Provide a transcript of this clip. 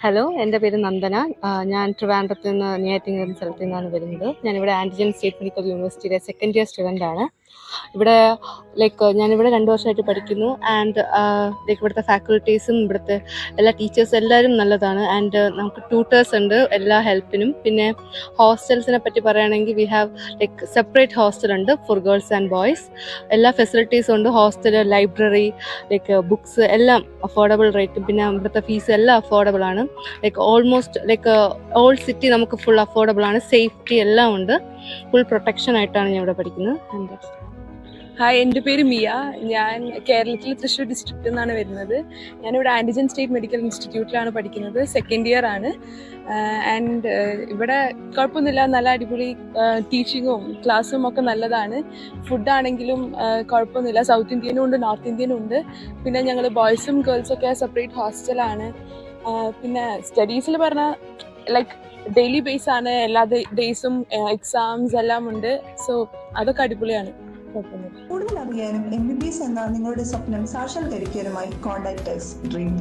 Hello എന്റെ പേര് നന്ദന. ഞാൻ ട്രിവാൻഡ്രത്ത് നിന്ന് നിയറ്റിംഗ് എന്ന സ്ഥലത്ത് നിന്നാണ് വരുന്നത്. ഞാനിവിടെ ആന്റിജൻ സ്റ്റേറ്റ് മെഡിക്കൽ യൂണിവേഴ്സിറ്റിയിലെ സെക്കൻഡ് ഇയർ സ്റ്റുഡന്റ് ആണ്. ഇവിടെ ലൈക്ക് ഞാനിവിടെ രണ്ട് വർഷമായിട്ട് പഠിക്കുന്നു. ആൻഡ് ലൈക്ക് ഇവിടുത്തെ ഫാക്കൽറ്റീസും ഇവിടുത്തെ എല്ലാ ടീച്ചേഴ്സ് എല്ലാവരും നല്ലതാണ്. ആൻഡ് നമുക്ക് ട്യൂട്ടേഴ്സ് ഉണ്ട് എല്ലാ ഹെൽപ്പിനും പിന്നെ ഹോസ്റ്റൽസിനെ പറ്റി പറയുകയാണെങ്കിൽ we have like separate hostel ഉണ്ട് ഫോർ ഗേൾസ് ആൻഡ് ബോയ്സ് എല്ലാ ഫെസിലിറ്റീസും ഉണ്ട്. ഹോസ്റ്റൽ ലൈബ്രറി ലൈക്ക് ബുക്സ് എല്ലാം അഫോർഡബിൾ റേറ്റും പിന്നെ ഇവിടുത്തെ ഫീസ് എല്ലാം അഫോർഡബിൾ ആണ്. Like almost like all city നമുക്ക് ഫുൾ അഫോർഡബിൾ ആണ്. സേഫ്റ്റി എല്ലാം ഉണ്ട്. ഫുൾ പ്രൊട്ടക്ഷൻ ആയിട്ടാണ് ഞാൻ ഇവിടെ പഠിക്കുന്നത്. ഹായ് എന്റെ പേര് മിയ. ഞാൻ കേരളത്തിലെ തൃശ്ശൂർ ഡിസ്ട്രിക്റ്റിൽ നിന്നാണ് വരുന്നത്. ഞാനിവിടെ ആന്റിജൻ സ്റ്റേറ്റ് മെഡിക്കൽ ഇൻസ്റ്റിറ്റ്യൂട്ടിലാണ് പഠിക്കുന്നത്. സെക്കൻഡ് ഇയർ ആണ്. ആൻഡ് ഇവിടെ കുഴപ്പമൊന്നുമില്ല. നല്ല അടിപൊളി ടീച്ചിങ്ങും ക്ലാസ്സും ഒക്കെ നല്ലതാണ്. ഫുഡാണെങ്കിലും കുഴപ്പമൊന്നുമില്ല. സൗത്ത് ഇന്ത്യനും ഉണ്ട് നോർത്ത് ഇന്ത്യനും ഉണ്ട്. പിന്നെ ഞങ്ങൾ ബോയ്സും ഗേൾസും ഒക്കെ സെപ്പറേറ്റ് ഹോസ്റ്റലാണ് പിന്നെ സ്റ്റഡീസിൽ പറഞ്ഞാൽ ലൈക്ക് ഡെയിലി ബേസ് ആണ് എല്ലാ ഡേയ്സും എക്സാംസ് എല്ലാം ഉണ്ട്. സോ അതൊക്കെ അടിപൊളിയാണ്. കൂടുതൽ അറിയാനും എം ബി ബി എസ് എന്ന നിങ്ങളുടെ സ്വപ്നം സാക്ഷാത്കരിക്കാനുമായി കോൺടാക്ട് ഡ്രീം